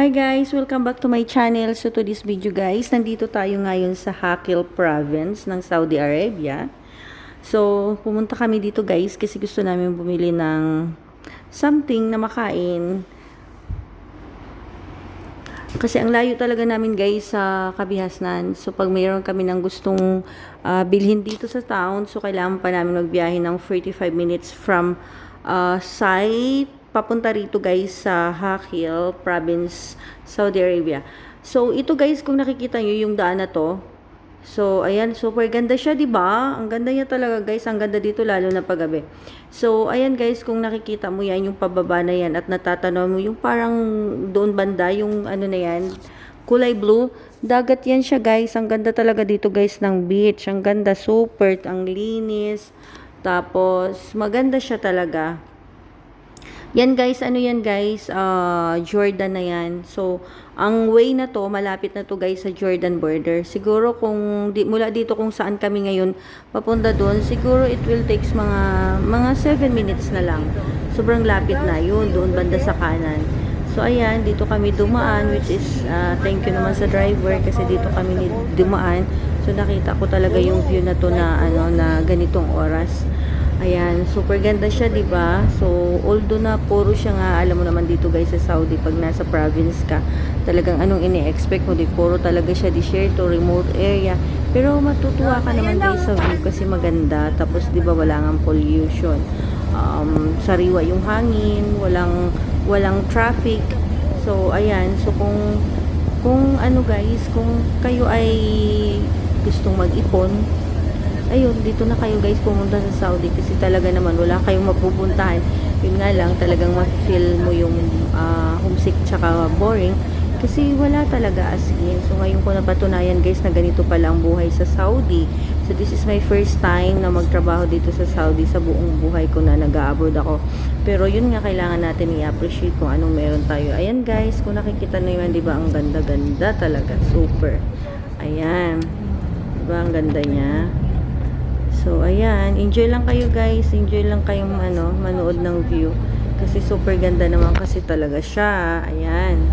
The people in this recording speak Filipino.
Hi guys! Welcome back to my channel. So to this video guys, nandito tayo ngayon sa Hakil Province ng Saudi Arabia. So pumunta kami dito guys kasi gusto namin bumili ng something na makain. Kasi ang layo talaga namin guys sa Kabihasnan. So pag mayroon kami ng gustong ah, bilhin dito sa town, so kailangan pa namin magbiyahe ng 45 minutes from uh, site papunta rito guys sa Hakil Province, Saudi Arabia. So ito guys, kung nakikita nyo yung daan na to, So, ayan, super ganda siya, 'di ba? Ang ganda niya talaga, guys. Ang ganda dito lalo na paggabi. So, ayan guys, kung nakikita mo 'yan, yung pababa na 'yan at natatanaw mo yung parang doon banda, yung ano na 'yan, kulay blue. Dagat 'yan siya, guys. Ang ganda talaga dito, guys, ng beach. Ang ganda, super, ang linis. Tapos, maganda siya talaga. Yan guys, ano yan guys, ah, Jordan na yan. So, ang way na to, malapit na to guys sa Jordan border. Siguro kung di, mula dito kung saan kami ngayon papunta doon, siguro it will takes mga mga 7 minutes na lang. Sobrang lapit na yun, doon banda sa kanan. So ayan, dito kami dumaan which is ah, thank you naman sa driver kasi dito kami dumaan. So nakita ko talaga yung view na to na ano na ganitong oras. Ayan, super ganda siya, 'di ba? So, although na puro siya nga, alam mo naman dito guys sa Saudi pag nasa province ka, talagang anong ini-expect mo, di puro talaga siya desierto, remote area. Pero matutuwa ka naman guys sa view kasi maganda. Tapos 'di ba wala ngang pollution. Um, sariwa yung hangin, walang walang traffic. So, ayan. So, kung kung ano guys, kung kayo ay gustong mag-ipon, ayun, dito na kayo guys pumunta sa Saudi kasi talaga naman wala kayong mapupuntahan. Yun nga lang, talagang ma-feel mo yung ah, homesick tsaka boring kasi wala talaga as in. So ngayon ko napatunayan guys na ganito pala ang buhay sa Saudi. So this is my first time na magtrabaho dito sa Saudi sa buong buhay ko na nag-abroad ako. Pero yun nga kailangan natin i-appreciate kung anong meron tayo. Ayan guys, kung nakikita na yun, di ba ang ganda-ganda talaga. Super. Ayan. Di ba ang ganda niya? So, ayan. Enjoy lang kayo guys. Enjoy lang kayong ano, manood ng view. Kasi super ganda naman kasi talaga siya. Ayan.